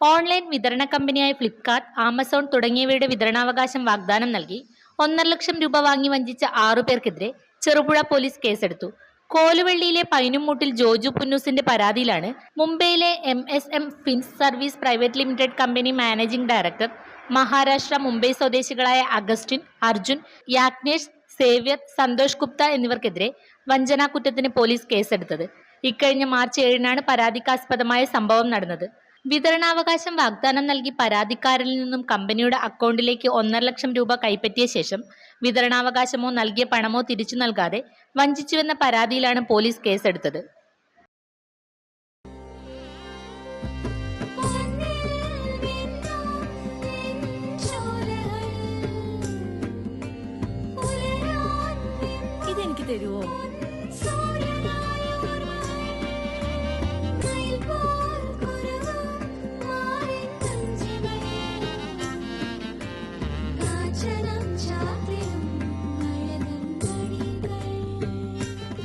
Online വിതരണ കമ്പനിയായ Flipkart Amazon തുടങ്ങിയവയുടെ വിതരണാവകാശം വാഗ്ദാനം നൽകി ഒന്നര ലക്ഷം രൂപ വാങ്ങി വഞ്ചിച്ച ആറുപേർക്കെതിരെ ചെറുപുഴ പോലീസ് കേസെടുത്തു. കോലുവള്ളിയിലെ പൈനുമൂട്ടിൽ ജോജു പുന്നൂസിന്റെ പരാതിയിലാണ് മുംബൈയിലെ M S M fins service private limited company managing director Maharashtra Mumbai സ്വദേശികളായ അഗസ്റ്റിൻ അർജുൻ യാഗ്നേഷ് സേവ്യർ സന്തോഷ് ഗുപ്ത എന്നിവർക്കെതിരെ വഞ്ചനാ കുറ്റത്തിന് പോലീസ് കേസെടുത്തത്. ഇക്കഴിഞ്ഞ മാർച്ച് ഏഴിനാണ് പരാതിക്കാസ്പദമായ സംഭവം നടന്നത്. വിതരണാവകാശം വാഗ്ദാനം നൽകി പരാതിക്കാരിൽ നിന്നും കമ്പനിയുടെ അക്കൗണ്ടിലേക്ക് ഒന്നര ലക്ഷം രൂപ കൈപ്പറ്റിയ ശേഷം വിതരണാവകാശമോ നൽകിയ പണമോ തിരിച്ചു നൽകാതെ വഞ്ചിച്ചുവെന്ന പരാതിയിലാണ് പോലീസ് കേസെടുത്തത്. ഇതെനിക്ക്